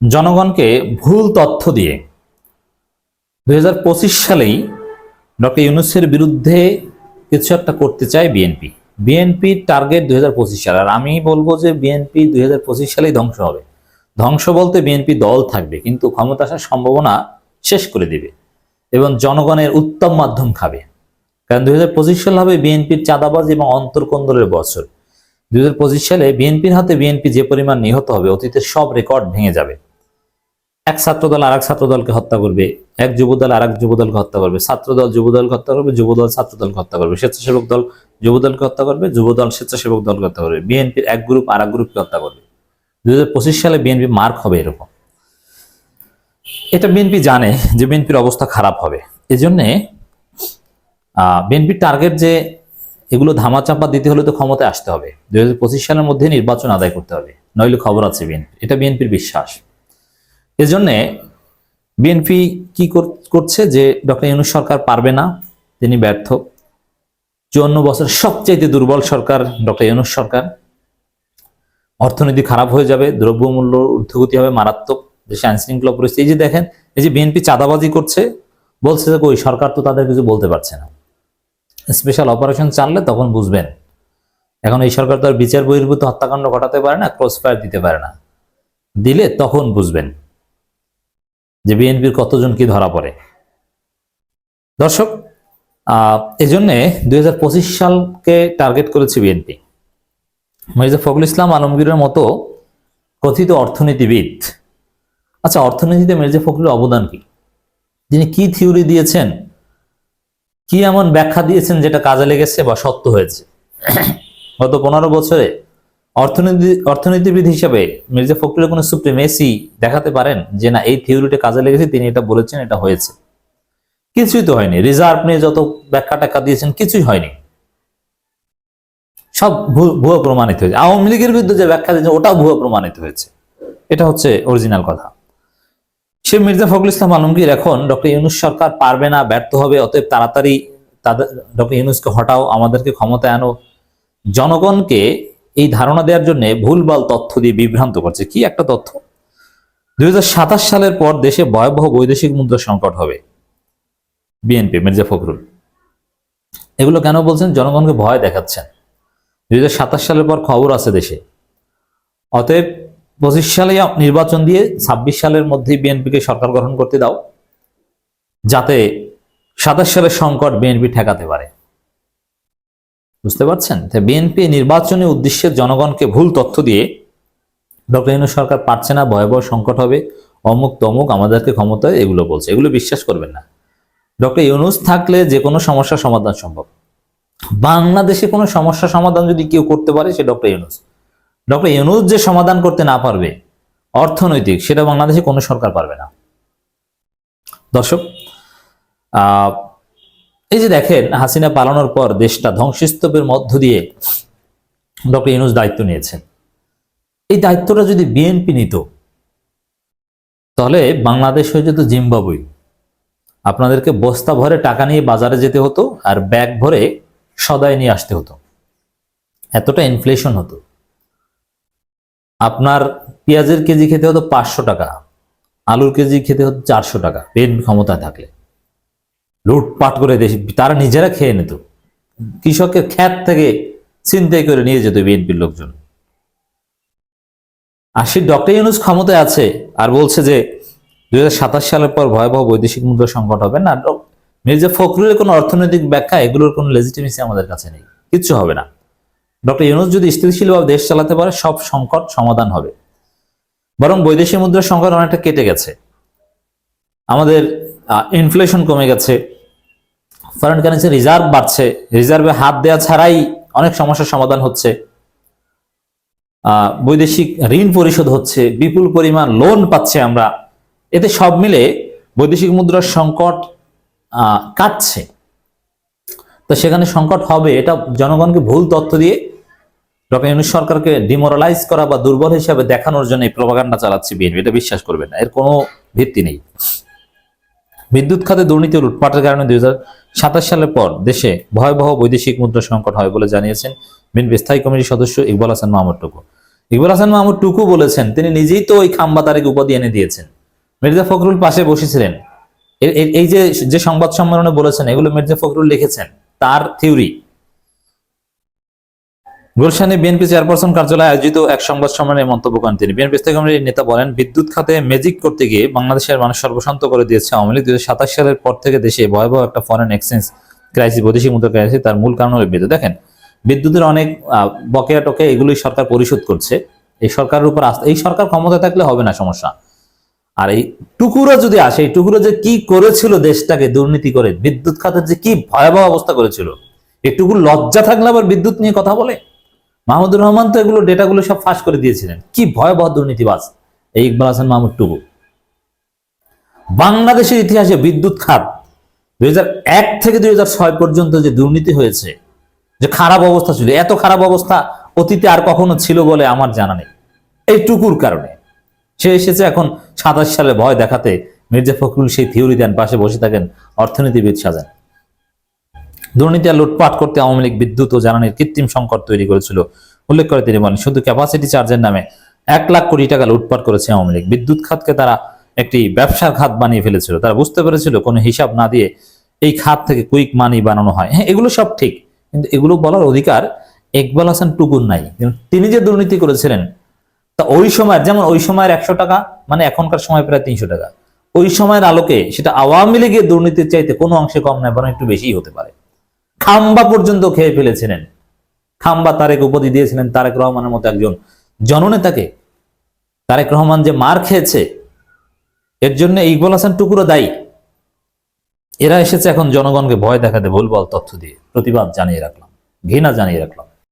জনগণকে ভুল তথ্য দিয়ে। দুই হাজার পঁচিশ সালেই ডক্টর ইউনুসের বিরুদ্ধে কিছু একটা করতে চায় বিএনপি। বিএনপির টার্গেট দুই সাল। আর আমি বলব যে বিএনপি দুই হাজার পঁচিশ সালেই ধ্বংস হবে। ধ্বংস বলতে বিএনপি দল থাকবে, কিন্তু ক্ষমতা আসার সম্ভাবনা শেষ করে দিবে এবং জনগণের উত্তম মাধ্যম খাবে। কারণ দুই হাজার পঁচিশ সাল হবে বিএনপির চাঁদাবাজি এবং অন্তর্কন্দলের বছর। দুই হাজার পঁচিশ সালে বিএনপির হাতে বিএনপি যে পরিমাণ নিহত হবে, অতীতের সব রেকর্ড ভেঙে যাবে। এক ছাত্রদল আর এক ছাত্রদলকে হত্যা করবে, এক যুবদল আর এক যুবদলকে হত্যা করবে, ছাত্রদল যুবদলকে হত্যা করবে, যুবদল ছাত্রদলকে হত্যা করবে, স্বেচ্ছাসেবক দল যুবদলকে হত্যা করবে, যুবদল স্বেচ্ছাসেবক দলকে হত্যা করবে, বিএনপির এক গ্রুপ আর এক গ্রুপকে হত্যা করবে। দুই হাজার পঁচিশ সালে বিএনপি মার্ক হবে এরকম। এটা বিএনপি জানে যে বিএনপির অবস্থা খারাপ হবে। এই এজন্যে বিএনপির টার্গেট যে এগুলো ধামাচাপা দিতে হলে তো ক্ষমতায় আসতে হবে। দুই হাজার পঁচিশ সালের মধ্যে নির্বাচন আদায় করতে হবে। নইলে খবর আছে বিএনপি। এটা বিএনপির বিশ্বাস। এজন্যে বিএনপি কি কর- করছে যে ডক্টর ইউনুস সরকার পারবে না, তিনি ব্যর্থ। চুয়ান্ন বছর সবচাইতে দুর্বল সরকার ডক্টর ইউনুস সরকার। অর্থনীতি খারাপ হয়ে যাবে, দ্রব্যমূল্য ঊর্ধ্বগতি হবে মারাত্মক, দেশে আইন শৃঙ্খলা পরিস্থিতি। এই যে দেখেন, এই যে বিএনপি চাঁদাবাজি করছে, বলছে যে, ওই সরকার তো তাদের কিছু বলতে পারছে না। স্পেশাল অপারেশন চাললে তখন বুঝবেন, এখন এই সরকার তো আর বিচার বহির্ভূত হত্যাকাণ্ড ঘটাতে পারে না ক্রস ফায়ার দিতে পারে না। দিলে তখন বুঝবেন। যে বিএনপির কতজন কি ধরা পড়ে। দর্শক এজন্যে দুই সালকে টার্গেট করেছে বিএনপি। মির্জা ফখরুল ইসলাম আলমগীরের মতো কথিত অর্থনীতিবিদ। আচ্ছা অর্থনীতিতে মির্জা ফখরুলের অবদান কি? তিনি কি থিওরি দিয়েছেন? কি এমন ব্যাখ্যা দিয়েছেন যেটা কাজে লেগেছে বা সত্য হয়েছে? গত পনেরো বছরে অর্থনীতি, অর্থনীতিবিদ হিসাবে মির্জা ফখরুলের কোনো সুপ্রিমেসি দেখাতে পারেন যে না, এই থিওরিটা কাজে লেগেছে, তিনি এটা বলেছেন, এটা হয়েছে। কিছুই তো হয়নি। রিজার্ভ নিয়ে যত ব্যাখ্যা টাকা দিয়েছেন, কিছুই হয়নি। সব ভুয়া প্রমাণিত হয়েছে। আওয়ামী লীগের বিরুদ্ধে যে ব্যাখ্যা দিয়েছে ওটাও ভুয়া প্রমাণিত হয়েছে। এটা হচ্ছে অরিজিনাল কথা। সে মির্জা ফখরুল ইসলাম আলমগীর এখন ডক্টর ইউনুস সরকার পারবে না, ব্যর্থ হবে, অতএব তাড়াতাড়ি তাদের, ডক্টর ইউনুসকে হটাও, আমাদেরকে ক্ষমতায় আনো। জনগণকে এই ধারণা দেওয়ার জন্য ভুলভাল তথ্য দিয়ে বিভ্রান্ত করছে। কি একটা তথ্য? দুই হাজার সাতাশ সালের পর দেশে ভয়াবহ বৈদেশিক মুদ্রা সংকট হবে। বিএনপি, মির্জা ফখরুল। এগুলো কেন বলছেন? জনগণকে ভয় দেখাচ্ছেন। দুই হাজার সাতাশ সালের পর খবর আছে দেশে। অতএব পঁচিশ সালে নির্বাচন দিয়ে ছাব্বিশ সালের মধ্যেই বিএনপিকে সরকার গঠন করতে দাও। যাতে সাতাশ সালের সংকট বিএনপি ঠেকাতে পারে। বুঝতে পারছেন? বিএনপি নির্বাচনী উদ্দেশ্যে জনগণকে ভুল তথ্য দিয়ে ডক্টর ইউনুস সরকার পারছে না, ভয়াবহ সংকট হবে, অমুক তমুক আমাদেরকে ক্ষমতায় এগুলো বলছে। এগুলো বিশ্বাস করবেন না। ডক্টর ইউনুস থাকলে যে কোনো সমস্যার সমাধান সম্ভব। বাংলাদেশে কোনো সমস্যা সমাধান যদি কেউ করতে পারে, সে ডক্টর ইউনুস। ডক্টর ইউনুস যে সমাধান করতে না পারবে, অর্থনৈতিক, সেটা বাংলাদেশে কোনো সরকার পারবে না। দর্শক এই যে দেখেন হাসিনা পালানোর পর দেশটা ধ্বংসস্তূপের মধ্য দিয়ে ডক্টর ইউনুস দায়িত্ব নিয়েছেন। এই দায়িত্বটা যদি বিএনপি নিত, তাহলে বাংলাদেশ হয়ে যেত জিম্বাবুই। আপনাদেরকে বস্তা ভরে টাকা নিয়ে বাজারে যেতে হতো আর ব্যাগ ভরে সদায় নিয়ে আসতে হতো। এতটা ইনফ্লেশন হতো। আপনার পেঁয়াজের কেজি খেতে হতো পাঁচশো টাকা, আলুর কেজি খেতে হতো চারশো টাকা, বিএনপি ক্ষমতায় থাকলে। লুটপাট করে দেশ তারা নিজেরা খেয়ে নিত। কৃষকের খ্যাত থেকে চিন্তাই করে নিয়ে যেত বিএনপির লোকজন। আর সেই ডক্টর ইউনুস ক্ষমতায় আছে আর বলছে যে দু হাজার সাতাশ সালের পর ভয়াবহ বৈদেশিক মুদ্রা সংকট হবে না। মির্জা ফখরুলের কোনো অর্থনৈতিক ব্যাখ্যা এগুলোর কোনো লেজিটিমেসি আমাদের কাছে নেই। কিচ্ছু হবে না। ডক্টর ইউনুস যদি স্থিতিশীলভাবে দেশ চালাতে পারে, সব সংকট সমাধান হবে। বরং বৈদেশিক মুদ্রার সংকট অনেকটা কেটে গেছে। আমাদের ইনফ্লেশন কমে গেছে। ফরেন কারেন্সি রিজার্ভ বাড়ছে রিজার্ভে হাত দেওয়া ছাড়াই অনেক সমস্যার সমাধান হচ্ছে। বৈদেশিক ঋণ পরিশোধ হচ্ছে, বিপুল পরিমাণ লোন পাচ্ছে আমরা। এতে সব মিলে বৈদেশিক মুদ্রার সংকট কাটছে। তো সেখানে সংকট হবে, এটা জনগণকে ভুল তথ্য দিয়ে ডক্টর সরকারকে ডিমোরালাইজ করা বা দুর্বল হিসাবে দেখানোর জন্য এই প্রভাকাণ্ডা চালাচ্ছে বিএনপি এটা বিশ্বাস করবেন না, এর কোনো ভিত্তি নেই। বিদ্যুৎ খাতে দুর্নীতি লুটপাটের কারণে দুই হাজার সালের পর দেশে ভয়াবহ বৈদেশিক মুদ্রা সংকট হয় বলে জানিয়েছেন বিএনপি স্থায়ী কমিটির সদস্য ইকবাল হাসান মাহমুদ টুকু। ইকবাল হাসান মাহমুদ টুকু বলেছেন, তিনি নিজেই তো ওই খাম্বা তারেক উপাধি এনে দিয়েছেন। মির্জা ফখরুল পাশে বসেছিলেন। এই যে যে সংবাদ সম্মেলনে বলেছেন, এগুলো মির্জা ফখরুল লিখেছেন, তার থিওরি। গুলশানে বিএনপি চেয়ারপারসন কার্যালয়ে আয়োজিত এক সংবাদ সম্মেলনে মন্তব্য করেন তিনি। বিএনপি স্থায়ী নেতা বলেন, বিদ্যুৎ খাতে ম্যাজিক করতে গিয়ে বাংলাদেশের মানুষ সর্বশান্ত করে দিয়েছে আওয়ামী লীগ। দু হাজার সাতাশ সালের পর থেকে দেশে ভয়াবহ একটা ফরেন এক্সচেঞ্জ ক্রাইসিস বৈদেশিক মুদ্রা ক্রাইসিস তার মূল কারণ হলো বিদ্যুৎ। দেখেন, বিদ্যুতের অনেক বকেয়া টকে এগুলোই সরকার পরিশোধ করছে। এই সরকারের উপর এই সরকার ক্ষমতা থাকলে হবে না সমস্যা। আর এই টুকুরো যদি আসে, এই টুকুরো যে কি করেছিল দেশটাকে দুর্নীতি করে, বিদ্যুৎ খাতের যে কি ভয়াবহ অবস্থা করেছিল একটুকু লজ্জা থাকলে আবার বিদ্যুৎ নিয়ে কথা বলে? মাহমুদুর রহমান তো এগুলো ডেটাগুলো সব ফাঁস করে দিয়েছিলেন। কি ভয়াবহ দুর্নীতিবাজ। এই ইকবাল হাসান মাহমুদ টুকু। বাংলাদেশের ইতিহাসে বিদ্যুৎ খাত দুই থেকে দুই হাজার ছয় পর্যন্ত যে দুর্নীতি হয়েছে, যে খারাপ অবস্থা ছিল, এত খারাপ অবস্থা অতীতে আর কখনো ছিল বলে আমার জানা নেই। এই টুকুর কারণে। সে এসেছে এখন সাতাশ সালে ভয় দেখাতে মির্জা ফখরুল সেই থিওরি দেন, পাশে বসে থাকেন অর্থনীতিবিদ সাজান। দুর্নীতি আর লুটপাট করতে আওয়ামী লীগ বিদ্যুৎ ও জ্বালানির কৃত্রিম সংকট তৈরি করেছিল। উল্লেখ করে তিনি বলেন, শুধু ক্যাপাসিটি চার্জের নামে এক লাখ কোটি টাকা লুটপাট করেছে আওয়ামী লীগ। বিদ্যুৎ খাতকে তারা একটি ব্যবসার খাত বানিয়ে ফেলেছিল। তারা বুঝতে পেরেছিল কোনো হিসাব না দিয়ে এই খাত থেকে কুইক মানি বানানো হয়। হ্যাঁ এগুলো সব ঠিক, কিন্তু এগুলো বলার অধিকার ইকবাল হাসান টুকুর নাই। তিনি যে দুর্নীতি করেছিলেন, তা ওই সময় যেমন ওই সময়ের একশো টাকা মানে এখনকার সময় প্রায় তিনশো টাকা। ওই সময়ের আলোকে সেটা আওয়ামী লীগের দুর্নীতির চাইতে কোনো অংশে কম নয়, বরং একটু বেশিই হতে পারে। খাম্বা পর্যন্ত খেয়ে ফেলেছিলেন। খাম্বা তারেক উপাধি দিয়েছিলেন তারেক রহমানের মতো একজন জননেতাকে। তারেক রহমান যে মার খেয়েছে, এর জন্য ইকবাল হাসান টুকুরো দায়ী। এরা এসেছে এখন জনগণকে ভয় দেখাতে ভুলবল তথ্য দিয়ে। প্রতিবাদ জানিয়ে রাখলাম, ঘৃণা জানিয়ে রাখলাম।